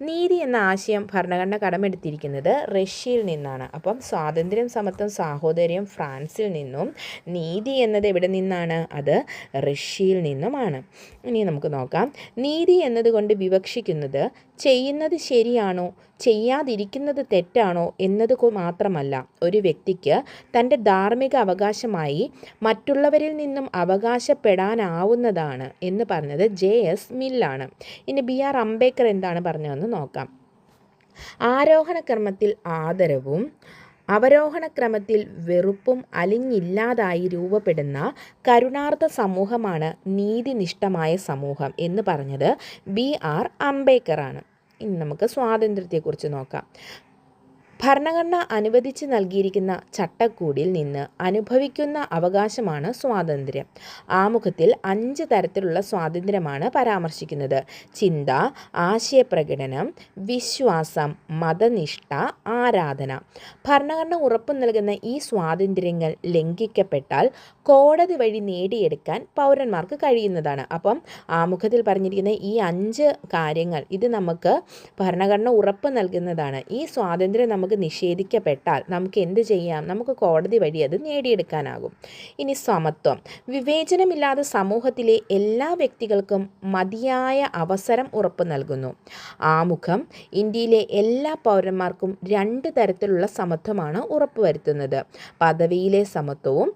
നീതി എന്ന ആശയം ഭരണഘടന കടമെടുത്തിരിക്കുന്നത് റഷ്യയിൽ നിന്നാണ്. അപ്പം സ്വാതന്ത്ര്യം സമത്വം സാഹോദര്യം ഫ്രാൻസിൽ നിന്നും നീതി എന്നത് എവിടെ നിന്നാണ്? അത് റഷ്യയിൽ നിന്നുമാണ്. ഇനി നമുക്ക് നോക്കാം. നീതി എന്നത് എന്നതുകൊണ്ട് വിവക്ഷിക്കുന്നത് ചെയ്യുന്നത് ശരിയാണോ? ചെയ്യാതിരിക്കുന്നത് തെറ്റാണോ? എന്നത് മാത്രമല്ല ഒരു വ്യക്തിക്ക് തന്റെ ധാർമ്മിക അവകാശമായി മറ്റുള്ളവരിൽ നിന്നും അവകാശപ്പെടാനാവുന്നതാണ് എന്ന് പറഞ്ഞത് ജെ എസ് മില്ലാണ്. ഇനി ബി ആർ അംബേദ്കർ എന്താണ് പറഞ്ഞതെന്ന് നോക്കാം. ആരോഹണ ക്രമത്തിൽ ആദരവും അവരോഹണ ക്രമത്തിൽ വെറുപ്പും അലിഞ്ഞില്ലാതായി രൂപപ്പെടുന്ന കരുണാർത്ഥ സമൂഹമാണ് നീതിനിഷ്ഠമായ സമൂഹം എന്ന് പറഞ്ഞത് ബി ആർ അംബേദ്കറാണ്. ഇനി നമുക്ക് സ്വാതന്ത്ര്യത്തെക്കുറിച്ച് നോക്കാം. ഭരണഘടന അനുവദിച്ച് നൽകിയിരിക്കുന്ന ചട്ടക്കൂടിൽ നിന്ന് അനുഭവിക്കുന്ന അവകാശമാണ് സ്വാതന്ത്ര്യം. ആമുഖത്തിൽ അഞ്ച് തരത്തിലുള്ള സ്വാതന്ത്ര്യമാണ് പരാമർശിക്കുന്നത്. ചിന്ത ആശയപ്രകടനം വിശ്വാസം മതനിഷ്ഠ ആരാധന. ഭരണഘടന ഉറപ്പു നൽകുന്ന ഈ സ്വാതന്ത്ര്യങ്ങൾ ലംഘിക്കപ്പെട്ടാൽ കോടതി വഴി നേടിയെടുക്കാൻ പൗരന്മാർക്ക് കഴിയുന്നതാണ്. അപ്പം ആമുഖത്തിൽ പറഞ്ഞിരിക്കുന്ന ഈ അഞ്ച് കാര്യങ്ങൾ ഇത് നമുക്ക് ഭരണഘടന ഉറപ്പ് നൽകുന്നതാണ്. ഈ സ്വാതന്ത്ര്യം നമുക്ക് നിഷേധിക്കപ്പെട്ടാൽ നമുക്ക് എന്ത് ചെയ്യാം? നമുക്ക് കോടതി വഴി അത് നേടിയെടുക്കാനാകും. ഇനി സമത്വം. വിവേചനമില്ലാതെ സമൂഹത്തിലെ എല്ലാ വ്യക്തികൾക്കും മതിയായ അവസരം ഉറപ്പ് നൽകുന്നു. ആമുഖം ഇന്ത്യയിലെ എല്ലാ പൗരന്മാർക്കും രണ്ട് തരത്തിലുള്ള സമത്വമാണ് ഉറപ്പുവരുത്തുന്നത്. പദവിയിലെ സമത്വവും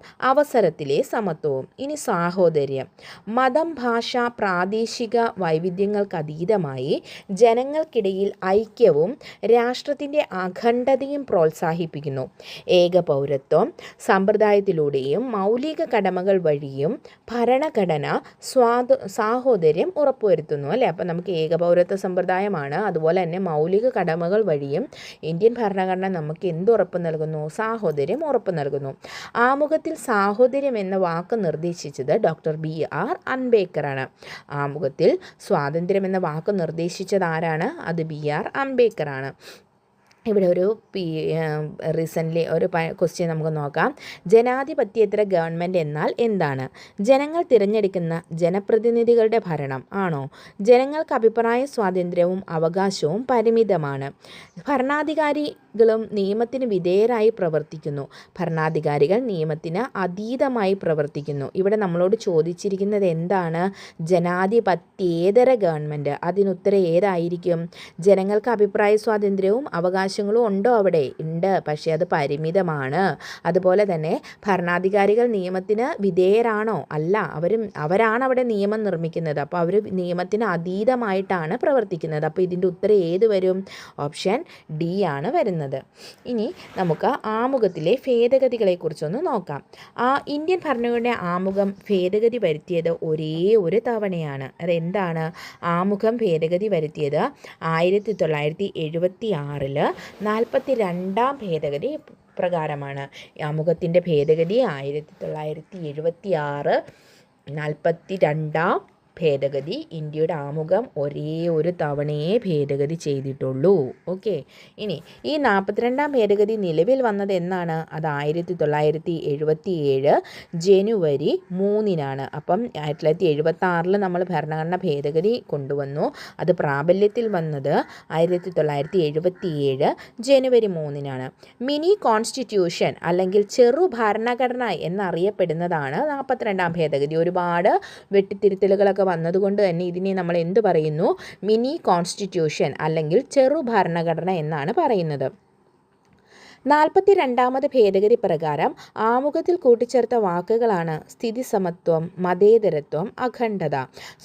അവസരത്തിലെ സമത്വവും. ഇനി സാഹോദര്യം. മതം ഭാഷ പ്രാദേശിക വൈവിധ്യങ്ങൾക്കതീതമായി ജനങ്ങൾക്കിടയിൽ ഐക്യവും രാഷ്ട്രത്തിന്റെ അഖണ്ഡതയും പ്രോത്സാഹിപ്പിക്കുന്നു. ഏകപൗരത്വം സമ്പ്രദായത്തിലൂടെയും മൗലിക കടമകൾ വഴിയും ഭരണഘടന സ്വാത സാഹോദര്യം ഉറപ്പുവരുത്തുന്നു അല്ലേ? അപ്പം നമുക്ക് ഏകപൗരത്വ സമ്പ്രദായമാണ്. അതുപോലെ തന്നെ മൗലിക കടമകൾ വഴിയും ഇന്ത്യൻ ഭരണഘടന നമുക്ക് എന്ത് ഉറപ്പ് നൽകുന്നു? സാഹോദര്യം ഉറപ്പ് നൽകുന്നു. ആമുഖത്തിൽ സാഹോദര്യം എന്ന വാക്ക് നിർദ്ദേശിച്ചത് ഡോക്ടർ ബി ആർ അംബേദ്കറാണ്. ആമുഖത്തിൽ സ്വാതന്ത്ര്യം എന്ന വാക്ക് നിർദ്ദേശിച്ചത് ആരാണ്? അത് ബി ആർ അംബേദ്കറാണ്. ഇവിടെ ഒരു പി റീസെന്റ്ലി ഒരു ക്വസ്റ്റ്യൻ നമുക്ക് നോക്കാം. ജനാധിപത്യേതര ഗവൺമെന്റ് എന്നാൽ എന്താണ്? ജനങ്ങൾ തിരഞ്ഞെടുക്കുന്ന ജനപ്രതിനിധികളുടെ ഭരണം ആണോ? ജനങ്ങൾക്ക് അഭിപ്രായ സ്വാതന്ത്ര്യവും അവകാശവും പരിമിതമാണ്. ഭരണാധികാരികളും നിയമത്തിന് വിധേയരായി പ്രവർത്തിക്കുന്നു. ഭരണാധികാരികൾ നിയമത്തിന് അതീതമായി പ്രവർത്തിക്കുന്നു. ഇവിടെ നമ്മളോട് ചോദിച്ചിരിക്കുന്നത് എന്താണ്? ജനാധിപത്യേതര ഗവൺമെന്റ് അതിനുത്തരം ഏതായിരിക്കും? ജനങ്ങൾക്ക് അഭിപ്രായ സ്വാതന്ത്ര്യവും അവകാശങ്ങളും ഉണ്ടോ അവിടെ? ഉണ്ട്. പക്ഷേ അത് പരിമിതമാണ്. അതുപോലെ തന്നെ ഭരണാധികാരികൾ നിയമത്തിന് വിധേയരാണോ? അല്ല അവരും അവരാണ് അവിടെ നിയമം നിർമ്മിക്കുന്നത്. അപ്പോൾ അവർ നിയമത്തിന് അതീതമായിട്ടാണ് പ്രവർത്തിക്കുന്നത്. അപ്പോൾ ഇതിന്റെ ഉത്തരം ഏത് വരും? ഓപ്ഷൻ ഡി ആണ് വരുന്നത്. ഇനി നമുക്ക് ആമുഖത്തിലെ ഭേദഗതികളെക്കുറിച്ചൊന്ന് നോക്കാം. ആ ഇന്ത്യൻ ഭരണഘടന ആമുഖം ഭേദഗതി വരുത്തിയത് ഒരേ ഒരു തവണയാണ്. അതെന്താണ്? ആമുഖം ഭേദഗതി വരുത്തിയത് ആയിരത്തി തൊള്ളായിരത്തി എഴുപത്തി ആറിൽ നാൽപ്പത്തി രണ്ടാം ഭേദഗതി പ്രകാരമാണ്. ആമുഖത്തിന്റെ ഭേദഗതി ആയിരത്തി തൊള്ളായിരത്തി എഴുപത്തി ആറ് നാൽപ്പത്തി രണ്ടാം ഭേദഗതി ഇന്ത്യയുടെ ആമുഖം ഒരേ ഒരു തവണയേ ഭേദഗതി ചെയ്തിട്ടുള്ളൂ. ഓക്കെ? ഇനി ഈ നാൽപ്പത്തിരണ്ടാം ഭേദഗതി നിലവിൽ വന്നത് എന്നാണ്? അത് ആയിരത്തി തൊള്ളായിരത്തി എഴുപത്തി ഏഴ് ജനുവരി മൂന്നിനാണ്. അപ്പം ആയിരത്തി തൊള്ളായിരത്തി എഴുപത്തി ആറിൽ നമ്മൾ ഭരണഘടന ഭേദഗതി കൊണ്ടുവന്നു. അത് പ്രാബല്യത്തിൽ വന്നത് ആയിരത്തി തൊള്ളായിരത്തി എഴുപത്തി ഏഴ് ജനുവരി മൂന്നിനാണ്. മിനി കോൺസ്റ്റിറ്റ്യൂഷൻ അല്ലെങ്കിൽ ചെറു ഭരണഘടന എന്നറിയപ്പെടുന്നതാണ് നാൽപ്പത്തിരണ്ടാം ഭേദഗതി. ഒരുപാട് വെട്ടിത്തിരുത്തലുകളൊക്കെ വന്നതുകൊണ്ട് തന്നെ ഇതിനെ നമ്മൾ എന്ത് പറയുന്നു? മിനി കോൺസ്റ്റിറ്റ്യൂഷൻ അല്ലെങ്കിൽ ചെറു ഭരണഘടന എന്നാണ് പറയുന്നത്. നാൽപ്പത്തി രണ്ടാമത് ഭേദഗതി പ്രകാരം ആമുഖത്തിൽ കൂട്ടിച്ചേർത്ത വാക്കുകളാണ് സ്ഥിതി സമത്വം മതേതരത്വം അഖണ്ഡത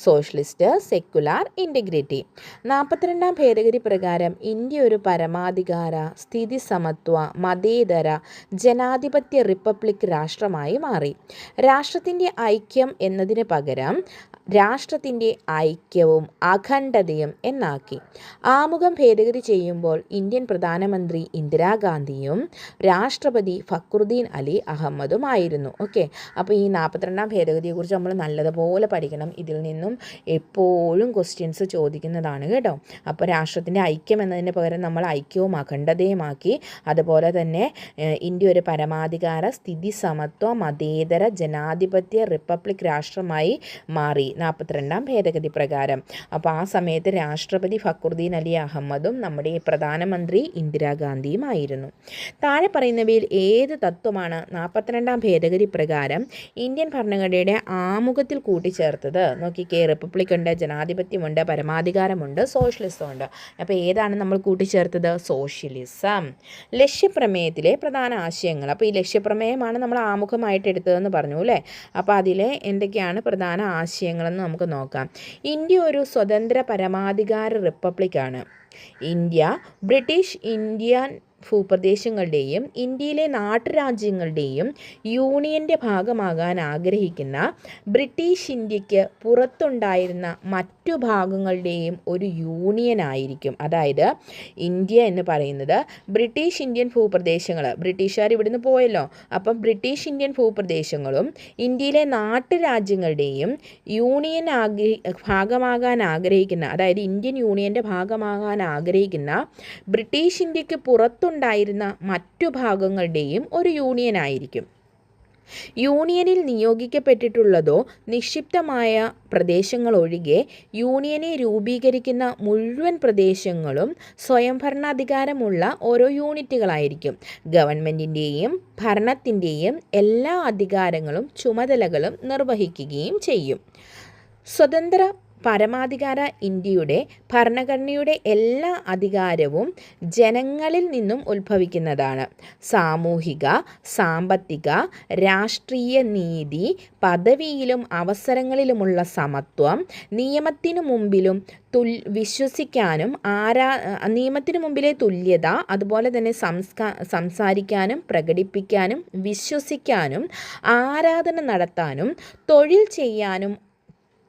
സോഷ്യലിസ്റ്റ് സെക്കുലാർ ഇന്റഗ്രിറ്റി നാൽപ്പത്തിരണ്ടാം ഭേദഗതി പ്രകാരം ഇന്ത്യ ഒരു പരമാധികാര സ്ഥിതി സമത്വ മതേതര ജനാധിപത്യ റിപ്പബ്ലിക് രാഷ്ട്രമായി മാറി. രാഷ്ട്രത്തിന്റെ ഐക്യം എന്നതിന് പകരം രാഷ്ട്രത്തിന്റെ ഐക്യവും അഖണ്ഡതയും എന്നാക്കി. ആമുഖം ഭേദഗതി ചെയ്യുമ്പോൾ ഇന്ത്യൻ പ്രധാനമന്ത്രി ഇന്ദിരാഗാന്ധിയും രാഷ്ട്രപതി ഫക്രുദ്ദീൻ അലി അഹമ്മദുമായിരുന്നു. ഓക്കെ? അപ്പോൾ ഈ നാൽപ്പത്തിരണ്ടാം ഭേദഗതിയെക്കുറിച്ച് നമ്മൾ നല്ലതുപോലെ പഠിക്കണം. ഇതിൽ നിന്നും എപ്പോഴും ക്വസ്റ്റ്യൻസ് ചോദിക്കുന്നതാണ് കേട്ടോ. അപ്പോൾ രാഷ്ട്രത്തിന്റെ ഐക്യം എന്നതിന് പകരം നമ്മൾ ഐക്യവും അഖണ്ഡതയുമാക്കി. അതുപോലെ തന്നെ ഇന്ത്യ ഒരു പരമാധികാര സ്ഥിതി സമത്വ മതേതര ജനാധിപത്യ റിപ്പബ്ലിക് രാഷ്ട്രമായി മാറി. നാൽപ്പത്തിരണ്ടാം ഭേദഗതി പ്രകാരം. അപ്പോൾ ആ സമയത്ത് രാഷ്ട്രപതി ഫക്രുദ്ദീൻ അലി അഹമ്മദും നമ്മുടെ പ്രധാനമന്ത്രി ഇന്ദിരാഗാന്ധിയും ആയിരുന്നു താഴെ പറയുന്നവയിൽ ഏത് തത്വമാണ് നാൽപ്പത്തിരണ്ടാം ഭേദഗതി പ്രകാരം ഇന്ത്യൻ ഭരണഘടനയുടെ ആമുഖത്തിൽ കൂട്ടിച്ചേർത്തത്? നോക്കിക്കേ റിപ്പബ്ലിക് ഉണ്ട് ജനാധിപത്യമുണ്ട് പരമാധികാരമുണ്ട് സോഷ്യലിസം ഉണ്ട്. അപ്പോൾ ഏതാണ് നമ്മൾ കൂട്ടിച്ചേർത്തത്? സോഷ്യലിസം. ലക്ഷ്യപ്രമേയത്തിലെ പ്രധാന ആശയങ്ങൾ. അപ്പോൾ ഈ ലക്ഷ്യപ്രമേയമാണ് നമ്മൾ ആമുഖമായിട്ട് എടുത്തതെന്ന് പറഞ്ഞു അല്ലേ? അപ്പോൾ അതിലെ എന്തൊക്കെയാണ് പ്രധാന ആശയങ്ങളെന്ന് നമുക്ക് നോക്കാം. ഇന്ത്യ ഒരു സ്വതന്ത്ര പരമാധികാര റിപ്പബ്ലിക്കാണ്. ഇന്ത്യ ബ്രിട്ടീഷ് ഇന്ത്യൻ ഭൂപ്രദേശങ്ങളുടെയും ഇന്ത്യയിലെ നാട്ടുരാജ്യങ്ങളുടെയും യൂണിയന്റെ ഭാഗമാകാൻ ആഗ്രഹിക്കുന്ന ബ്രിട്ടീഷ് ഇന്ത്യയ്ക്ക് പുറത്തുണ്ടായിരുന്ന മറ്റു ഭാഗങ്ങളുടെയും ഒരു യൂണിയൻ ആയിരിക്കും. അതായത് ഇന്ത്യ എന്ന് പറയുന്നത് ബ്രിട്ടീഷ് ഇന്ത്യൻ ഭൂപ്രദേശങ്ങൾ ബ്രിട്ടീഷുകാർ ഇവിടുന്ന് പോയല്ലോ. അപ്പം ബ്രിട്ടീഷ് ഇന്ത്യൻ ഭൂപ്രദേശങ്ങളും ഇന്ത്യയിലെ നാട്ടുരാജ്യങ്ങളുടെയും യൂണിയൻ ആഗ്രഹി ഭാഗമാകാൻ ആഗ്രഹിക്കുന്ന അതായത് ഇന്ത്യൻ യൂണിയന്റെ ഭാഗമാകാൻ ആഗ്രഹിക്കുന്ന ബ്രിട്ടീഷ് ഇന്ത്യയ്ക്ക് പുറത്തുണ്ടായിരുന്ന മറ്റു ഭാഗങ്ങളുടെയും ഒരു യൂണിയൻ ആയിരിക്കും. യൂണിയനിൽ നിയോഗിക്കപ്പെട്ടിട്ടുള്ളതോ നിക്ഷിപ്തമായ പ്രദേശങ്ങൾ ഒഴികെ യൂണിയനെ രൂപീകരിക്കുന്ന മുഴുവൻ പ്രദേശങ്ങളും സ്വയംഭരണാധികാരമുള്ള ഓരോ യൂണിറ്റുകളായിരിക്കും. ഗവൺമെന്റിന്റെയും ഭരണത്തിന്റെയും എല്ലാ അധികാരങ്ങളും ചുമതലകളും നിർവഹിക്കുകയും ചെയ്യും. സ്വതന്ത്ര പരമാധികാര ഇന്ത്യയുടെ ഭരണഘടനയുടെ എല്ലാ അധികാരവും ജനങ്ങളിൽ നിന്നും ഉത്ഭവിക്കുന്നതാണ്. സാമൂഹിക സാമ്പത്തിക രാഷ്ട്രീയ നീതി പദവിയിലും അവസരങ്ങളിലുമുള്ള സമത്വം നിയമത്തിനു മുമ്പിലും തുൽ വിശ്വസിക്കാനും ആരാ നിയമത്തിനു മുമ്പിലെ തുല്യത അതുപോലെ തന്നെ സംസ്കാ സംസാരിക്കാനും പ്രകടിപ്പിക്കാനും വിശ്വസിക്കാനും ആരാധന നടത്താനും തൊഴിൽ ചെയ്യാനും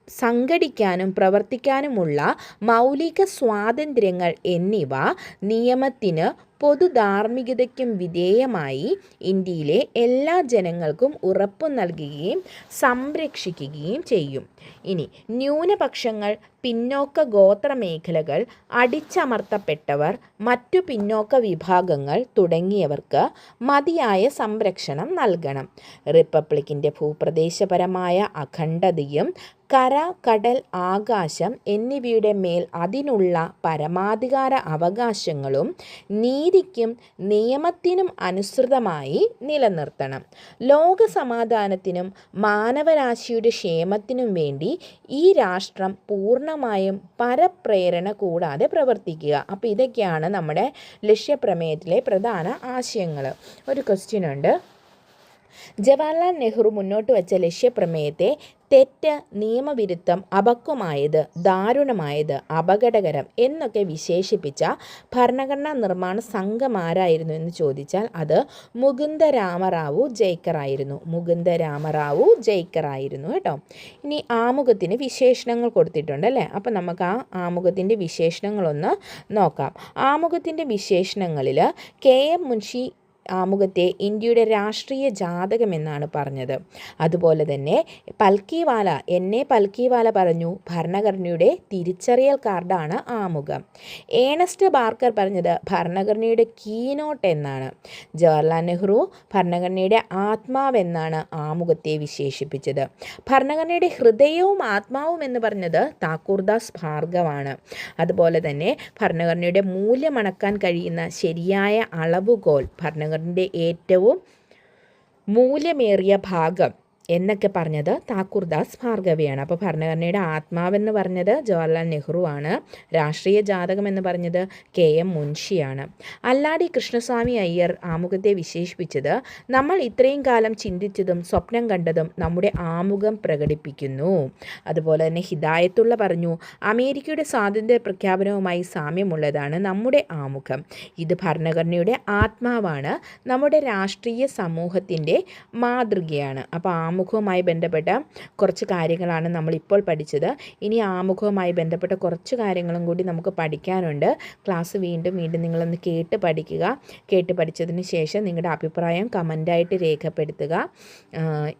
സംഘടിക്കാനും പ്രവർത്തിക്കാനുമുള്ള മൗലിക സ്വാതന്ത്ര്യങ്ങൾ എന്നിവ നിയമത്തിന് പൊതുധാർമ്മികതയ്ക്കും വിധേയമായി ഇന്ത്യയിലെ എല്ലാ ജനങ്ങൾക്കും ഉറപ്പു നൽകുകയും സംരക്ഷിക്കുകയും ചെയ്യും. ഇനി ന്യൂനപക്ഷങ്ങൾ പിന്നോക്ക ഗോത്ര മേഖലകൾ അടിച്ചമർത്തപ്പെട്ടവർ മറ്റു പിന്നോക്ക വിഭാഗങ്ങൾ തുടങ്ങിയവർക്ക് മതിയായ സംരക്ഷണം നൽകണം. റിപ്പബ്ലിക്കിന്റെ ഭൂപ്രദേശപരമായ അഖണ്ഡതയും കര കടൽ ആകാശം എന്നിവയുടെ മേൽ അതിനുള്ള പരമാധികാര അവകാശങ്ങളും നീതിക്കും നിയമത്തിനും അനുസൃതമായി നിലനിർത്തണം. ലോക സമാധാനത്തിനും മാനവരാശിയുടെ ക്ഷേമത്തിനും വേണ്ടി ഈ രാഷ്ട്രം പൂർണമായും പരപ്രേരണ കൂടാതെ പ്രവർത്തിക്കുക. അപ്പോൾ ഇതൊക്കെയാണ് നമ്മുടെ ലക്ഷ്യപ്രമേയത്തിലെ പ്രധാന ആശയങ്ങൾ. ഒരു ക്വസ്റ്റ്യൻ ഉണ്ട്. ജവഹർലാൽ നെഹ്റു മുന്നോട്ട് വച്ച ലക്ഷ്യപ്രമേയത്തെ തെറ്റ് നിയമവിരുദ്ധം അപക്വമായത് ദാരുണമായത് അപകടകരം എന്നൊക്കെ വിശേഷിപ്പിച്ച ഭരണഘടനാ നിർമ്മാണ സംഘം ആരായിരുന്നു എന്ന് ചോദിച്ചാൽ അത് മുകുന്ദ രാമറാവു ജയ്ക്കർ ആയിരുന്നു. മുകുന്ദ രാമറാവു ജയ്ക്കർ ആയിരുന്നു കേട്ടോ. ഇനി ആമുഖത്തിന് വിശേഷണങ്ങൾ കൊടുത്തിട്ടുണ്ട് അല്ലേ? അപ്പം നമുക്ക് ആ ആമുഖത്തിന്റെ വിശേഷണങ്ങളൊന്ന് നോക്കാം. ആമുഖത്തിന്റെ വിശേഷണങ്ങളിൽ കെ എം മുൻഷി ആമുഖത്തെ ഇന്ത്യയുടെ രാഷ്ട്രീയ ജാതകമെന്നാണ് പറഞ്ഞത്. അതുപോലെ തന്നെ പൽക്കിവാല എന്നെ പൽക്കിവാല പറഞ്ഞു ഭരണഘടനയുടെ തിരിച്ചറിയൽ കാർഡാണ് ആമുഖം. ഏണസ്റ്റ് ബാർക്കർ പറഞ്ഞത് ഭരണഘടനയുടെ കീനോട്ട് എന്നാണ്. ജവഹർലാൽ നെഹ്റു ഭരണഘടനയുടെ ആത്മാവെന്നാണ് ആമുഖത്തെ വിശേഷിപ്പിച്ചത്. ഭരണഘടനയുടെ ഹൃദയവും ആത്മാവും എന്ന് പറഞ്ഞത് താക്കൂർദാസ് ഭാർഗവാണ്. അതുപോലെ തന്നെ ഭരണഘടനയുടെ മൂല്യമണക്കാൻ കഴിയുന്ന ശരിയായ അളവുകോൽ ഭരണഘടന ഭരണഘടനയുടെ ഏറ്റവും മൂല്യമേറിയ ഭാഗം എന്നൊക്കെ പറഞ്ഞത് താക്കൂർദാസ് ഭാർഗവിയാണ്. അപ്പോൾ ഭരണഘടനയുടെ ആത്മാവെന്ന് പറഞ്ഞത് ജവഹർലാൽ നെഹ്റു ആണ് രാഷ്ട്രീയ ജാതകം എന്ന് പറഞ്ഞത് കെ എം മുൻഷിയാണ്. അല്ലാടി കൃഷ്ണസ്വാമി അയ്യർ ആമുഖത്തെ വിശേഷിപ്പിച്ചത് നമ്മൾ ഇത്രയും കാലം ചിന്തിച്ചതും സ്വപ്നം കണ്ടതും നമ്മുടെ ആമുഖം പ്രകടിപ്പിക്കുന്നു. അതുപോലെ തന്നെ ഹിദായത്തുള്ള പറഞ്ഞു അമേരിക്കയുടെ സ്വാതന്ത്ര്യ പ്രഖ്യാപനവുമായി സാമ്യമുള്ളതാണ് നമ്മുടെ ആമുഖം. ഇത് ഭരണഘടനയുടെ ആത്മാവാണ്. നമ്മുടെ രാഷ്ട്രീയ സമൂഹത്തിന്റെ മാതൃകയാണ്. അപ്പോൾ ആമുഖവുമായി ബന്ധപ്പെട്ട കുറച്ച് കാര്യങ്ങളാണ് നമ്മളിപ്പോൾ പഠിച്ചത്. ഇനി ആമുഖവുമായി ബന്ധപ്പെട്ട കുറച്ച് കാര്യങ്ങളും കൂടി നമുക്ക് പഠിക്കാനുണ്ട്. ക്ലാസ് വീണ്ടും വീണ്ടും നിങ്ങളൊന്ന് കേട്ട് പഠിക്കുക. കേട്ട് പഠിച്ചതിന് ശേഷം നിങ്ങളുടെ അഭിപ്രായം കമന്റായിട്ട് രേഖപ്പെടുത്തുക.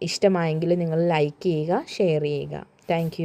ഇഷ്ടമായെങ്കിൽ നിങ്ങൾ ലൈക്ക് ചെയ്യുക ഷെയർ ചെയ്യുക. താങ്ക്